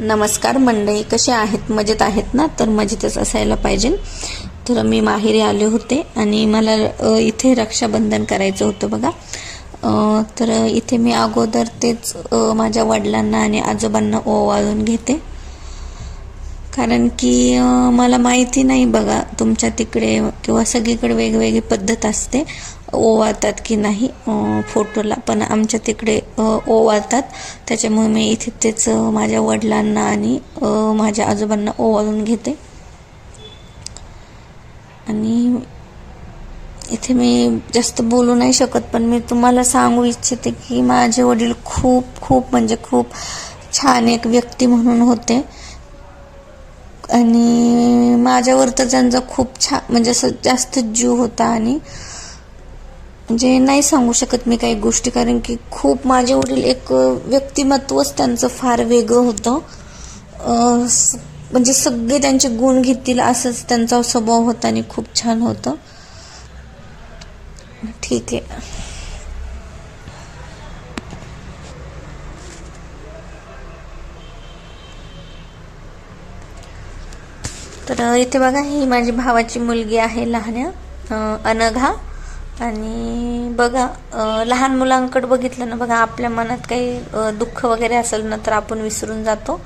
नमस्कार मंडळी कसे आहेत? मजेत आहेत ना? तर मजेतच असायला पाहिजे. तर मी माहेरी आले होते आणि मला इथे रक्षाबंधन करायचं होतं बघा. तर इथे मी अगोदर तेच माझ्या वडिलांना आणि आजोबांना ओवाळून घेते. कारण की मला माहिती नाही बघा तुमच्या तिकडे किंवा सगळीकडे वेगवेगळी पद्धत असते. ओवाळतात की नाही फोटोला. पण आमच्या तिकडे ओवाळतात. त्याच्यामुळे मी इथे तेच माझ्या वडिलांना आणि माझ्या आजोबांना ओवाळून घेते. आणि इथे मी जास्त बोलू नाही शकत पण मी तुम्हाला सांगू इच्छिते की माझे वडील खूप खूप म्हणजे खूप छान एक व्यक्ती म्हणून होते. आणि माझ्यावर तर त्यांचा खूप छान म्हणजे असं जास्त जीव होता आणि म्हणजे नाही सांगू शकत मी काही गोष्टी कारण की खूप माझे वडील एक व्यक्तिमत्वच त्यांचं फार वेगळं होतं. म्हणजे सगळे त्यांचे गुण घेतील असंच त्यांचा स्वभाव होता आणि खूप छान होतं. ठीक आहे. तर इथे बघा ही माझी भावाची मुलगी आहे लहान्या अनघा. आणि बघा लहान मुलांकडे बघितलं ना बघा आपल्या मनात काही दुःख वगैरे असेल ना तर आपण विसरून जातो.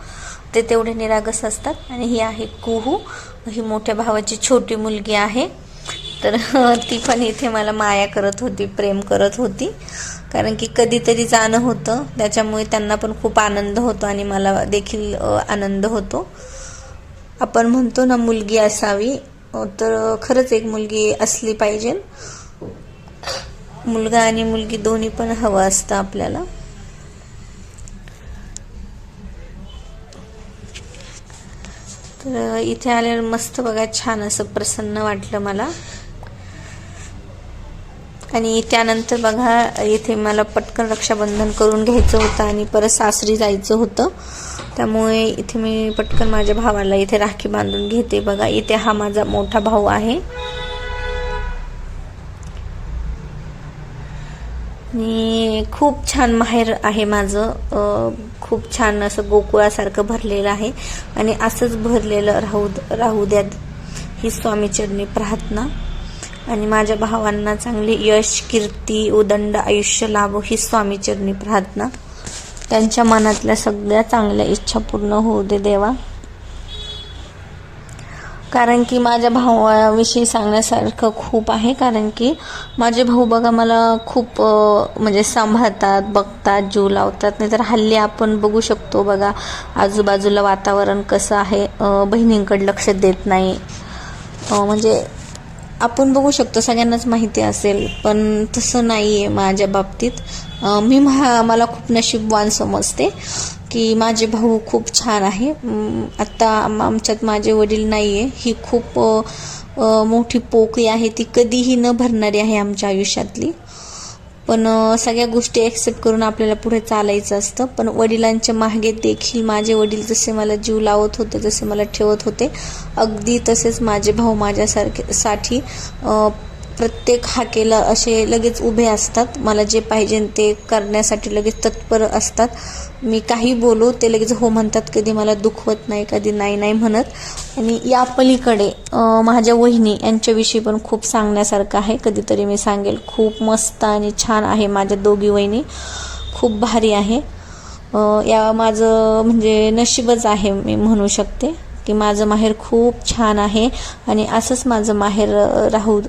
ते तेवढे निरागस असतात. आणि ही आहे कुहू. ही मोठ्या भावाची छोटी मुलगी आहे. तर ती पण इथे मला माया करत होती प्रेम करत होती. कारण की कधीतरी जाणं होतं. त्याच्यामुळे त्यांना पण खूप आनंद होतो आणि मला देखील आनंद होतो. आपण म्हणतो ना मुलगी असावी. तर खरंच एक मुलगी असली पाहिजे. मुलगा आणि मुलगी दोन्ही पण हवं असतं आपल्याला. तर इथे आल्यावर मस्त बघा छान असं प्रसन्न वाटलं मला. आणि त्यानंतर बघा इथे मला पटकन रक्षाबंधन करून घ्यायचं होतं आणि परत सासरी जायचं होतं. त्यामुळे इथे मी पटकन माझ्या भावाला इथे राखी बांधून घेते बघा. इथे हा माझा मोठा भाऊ आहे. आणि खूप छान माहेर आहे माझं. खूप छान असं गोकुळासारखं भरलेलं आहे. आणि असंच भरलेलं राहू राहू द्यात ही स्वामीचरणी प्रार्थना. आणि माझ्या भावांना चांगले यश कीर्ती उदंड आयुष्य लाभो ही स्वामीचरणी प्रार्थना. त्यांच्या मनातल्या सगळ्या चांगल्या इच्छा पूर्ण होऊ दे देवा. कारण की माझ्या भावाविषयी सांगण्यासारखं खूप आहे. कारण की माझे भाऊ बघा मला खूप म्हणजे सांभाळतात बघतात जीव लावतात. नाहीतर हल्ली आपण बघू शकतो बघा आजूबाजूला वातावरण कसं आहे बहिणींकडे लक्ष देत नाही. म्हणजे आपण बघू शकतो सगळ्यांनाच माहिती असेल पण तसं नाही आहे माझ्या बाबतीत. मी महा मला खूप नशीबवान समजते. की माझे भाऊ खूप छान आहे. आत्ता आमच्यात माझे वडील नाही आहे ही खूप मोठी पोकळी आहे. ती कधीही न भरणारी आहे आमच्या आयुष्यातली. पण सगळ्या गोष्टी ॲक्सेप्ट करून आपल्याला पुढे चालायचं असतं. पण वडिलांच्या मागे देखील माझे वडील जसे मला जीव लावत होते जसे मला ठेवत होते अगदी तसेच माझे भाऊ माझ्यासारखे साठी प्रत्येक हाकेला असे लगेच उभे असतात. मला जे पाहिजे ते करण्यासाठी लगेच तत्पर असतात. मी काही बोलू ते लगेच हो म्हणतात. कधी मला दुखवत नाही कधी नाही नाही म्हणत. आणि या पलीकडे माझ्या वहिनी यांच्याविषयी पण खूप सांगण्यासारखं आहे. कधीतरी मी सांगेल. खूप मस्त आणि छान आहे माझ्या दोघी वहिनी. खूप भारी आहे. या माझं म्हणजे नशीबच आहे मी म्हणू शकते. की माझं माहेर खूप छान आहे आणि असंच माझं माहेर राहू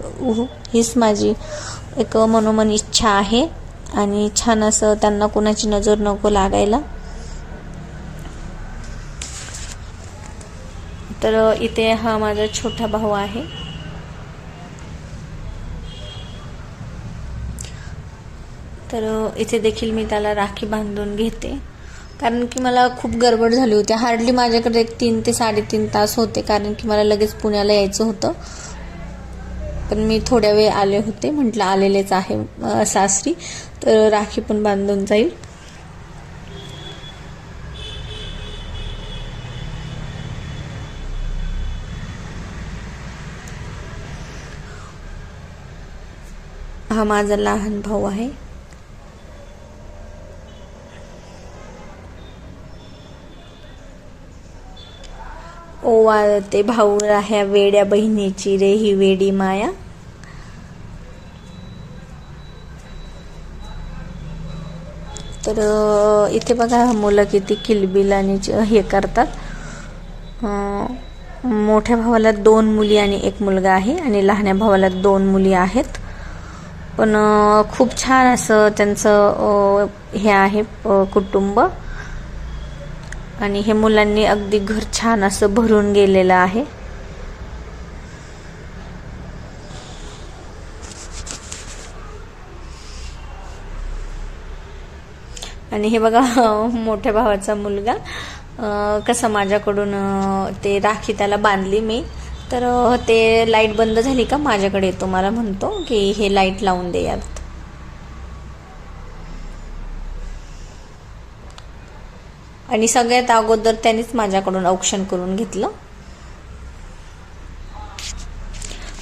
हीच माझी एक मनोमन इच्छा आहे. आणि छान असं त्यांना कोणाची नजर नको लागायला. तर इथे हा माझा छोटा भाऊ आहे. तर इथे देखील मी त्याला राखी बांधून घेते. कारण की मला खूप गडबड झाली होती. हार्डली माझ्याकडे एक तीन ते साडेतीन तास होते कारण की मला लगेच पुण्याला यायचं होतं. पण मी थोड्या वेळ आले होते म्हटलं आलेलेच आहे सासरी. तर राखी पण बांधून जाईल. हा माझा लहान भाऊ आहे. ओवाळते भाऊ राह्या वेड्या बहिणीची रे ही वेडी माया. तर इथे बघा मुलं किती किलबिल आणि हे करतात. मोठ्या भावाला दोन मुली आणि एक मुलगा आहे आणि लहान्या भावाला दोन मुली आहेत. पण खूप छान असं त्यांचं हे आहे कुटुंब. आणि हे मुलांनी अगदी घर छान असं भरून गेलेलं आहे. आणि हे बघा मोठ्या भावाचा मुलगा. कसं माझ्याकडून ते राखी त्याला बांधली मी. तर ते लाइट बंद झाली का माझ्याकडे येतो मला म्हणतो की हे लाइट लावून दे यात. आणि सगळ्यात अगोदर त्यानेच माझ्याकडून औक्षण करून घेतलं.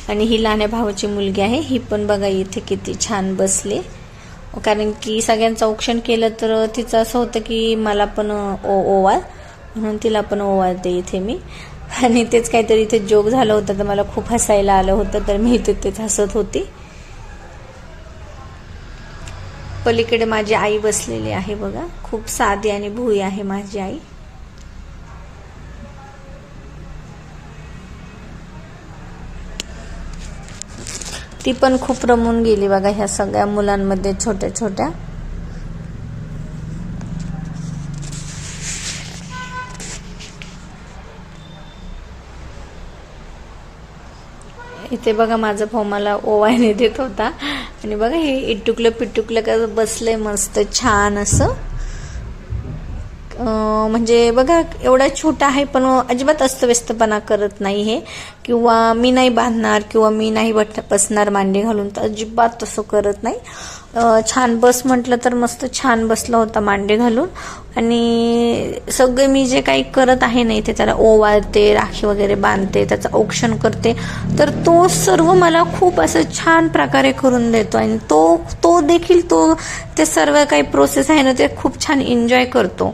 आणि ही लहान्या भावाची मुलगी आहे. ही पण बघा इथे किती छान बसले. कारण की सगळ्यांचं औक्षण केलं तर तिचं असं होतं की मला पण ओ ओवाळ. म्हणून तिला पण ओवाळते इथे मी. आणि तेच काहीतरी इथे जोक झालं होतं तर मला खूप हसायला आलं होतं तर मी इथे तेच हसत होती. पलीकडे माझी आई बसलेली आहे बघा. खूप साधी आणि भुई आहे माझी आई. ती पण खूप रमून गेली बघा ह्या सगळ्या मुलांमध्ये छोट्या छोट्या इथे बघा माझा भाऊ मला ओवायने देत होता. आणि बघा हे इटुकलं पिटुकलं का बसलंय मस्त छान असं. म्हणजे बघा एवढा छोटा आहे पण अजिबात अस्तव्यस्तपणा करत नाही हे. किंवा मी नाही बांधणार किंवा मी नाही बट बसणार मांडी घालून तर अजिबात तसं करत नाही. छान बस म्हटलं तर मस्त छान बसला होता मांडी घालून. आणि सगळे मी जे काही करत आहे नाही ते त्याला ओवाळते राखी वगैरे बांधते त्याचं औक्षण करते. तर तो सर्व मला खूप असं छान प्रकारे करून देतो. आणि तो तो देखील तो ते सर्व काही प्रोसेस आहे ना ते खूप छान एन्जॉय करतो.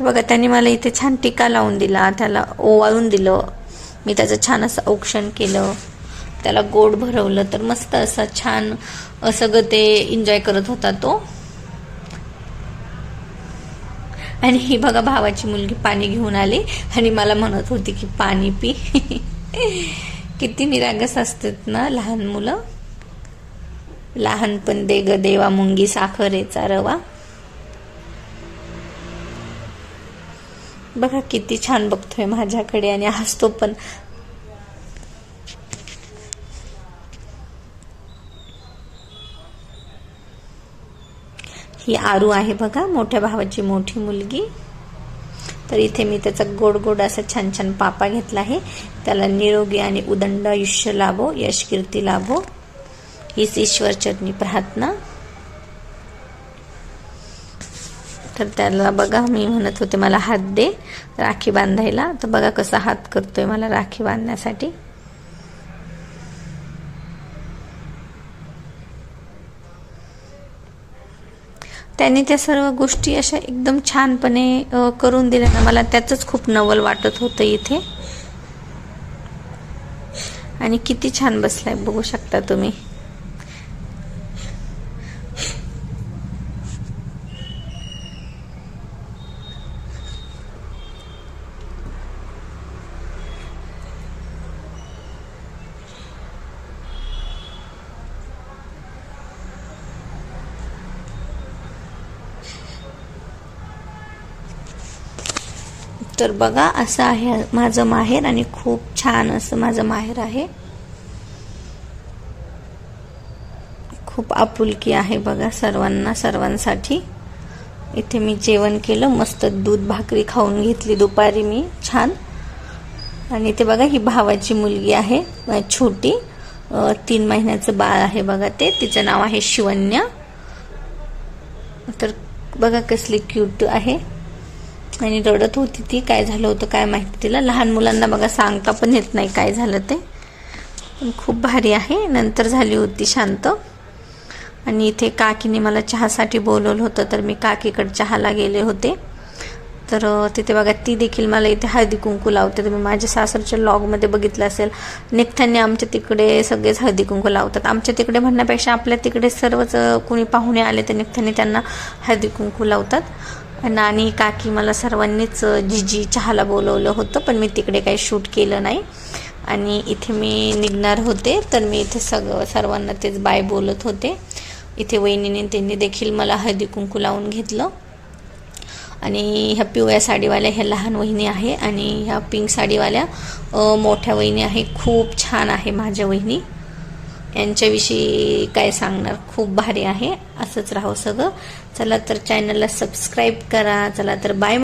तर बघा त्यांनी मला इथे छान टीका लावून दिला. त्याला ओवाळून दिलं. मी त्याचं छान असं औक्षण केलं. त्याला गोड भरवलं. तर मस्त असं छान असं सगळं ते एन्जॉय करत होता तो. आणि ही बघा भावाची मुलगी पाणी घेऊन आली. आणि मला म्हणत होती की पाणी पी. किती निरागस असतात ना लहान मुलं. लहानपण दे ग देवा मुंगी साखरेचा रवा. बघा किती छान बघतोय माझ्याकडे आणि हसतो पण. ही आरू आहे बघा मोठ्या भावाची मोठी मुलगी. तर इथे मी त्याचा गोड गोड असा छान छान पापा घेतला आहे. त्याला निरोगी आणि उदंड आयुष्य लाभो यश कीर्ती लाभो. हीच ईश्वर चरणी प्रार्थना. तर त्याला बघा मी म्हणत होते मला हात दे राखी बांधायला. तर बघा कसा हात करतोय मला राखी बांधण्यासाठी. त्यांनी त्या सर्व गोष्टी अशा एकदम छानपणे करून दिल्या ना मला त्याचंच खूप नवल वाटत होतं इथे. आणि किती छान बसलाय बघू शकता तुम्ही. तर बघा असं आहे माझं माहेर आणि खूप छान असं माझं माहेर आहे. खूप आपुलकी आहे बघा सर्वांना सर्वांसाठी. इथे मी जेवण केलं मस्त दूध भाकरी खाऊन घेतली दुपारी मी छान. आणि इथे बघा ही भावाची मुलगी आहे छोटी. तीन महिन्याचं बाळ आहे बघा ते तिचं नाव आहे शिवन्या. तर बघा कसली क्यूट आहे. आणि रडत होती ती. काय झालं होतं काय माहिती तिला. लहान मुलांना बघा सांगता पण येत नाही काय झालं ते. खूप भारी आहे. नंतर झाली होती शांत. आणि इथे काकीने मला चहासाठी बोलवलं होतं तर मी काकीकडे चहाला गेले होते. तर तिथे बघा ती देखील मला इथे हळदी कुंकू लावते. तुम्ही माझ्या सासरच्या लॉगमध्ये बघितलं असेल निघताना आमच्या तिकडे सगळेच हळदी कुंकू लावतात. आमच्या तिकडे म्हणण्यापेक्षा आपल्या तिकडे सर्वच कोणी पाहुणे आले तर निघताना त्यांना हळदी कुंकू लावतात. नानी काकी मला सर्वांनीच जिजी चहाला बोलवलं होतं पण मी तिकडे काही शूट केलं नाही. आणि इथे मी निघणार होते तर मी इथे सगळं सर्वांना तेच बाय बोलत होते. इथे वहिनीने त्यांनी देखील मला हळदी कुंकू लावून घेतलं. आणि ह्या पिवळ्या साडीवाल्या ह्या लहान वहिनी आहे आणि ह्या पिंक साडीवाल्या मोठ्या वहिनी आहे. खूप छान आहे माझ्या वहिनी. यांच्याविषयी काय सांगणार? खूप भारी आहे. असंच राहो सगळं. चला तर चॅनलला सबस्क्राईब करा. चला तर बाय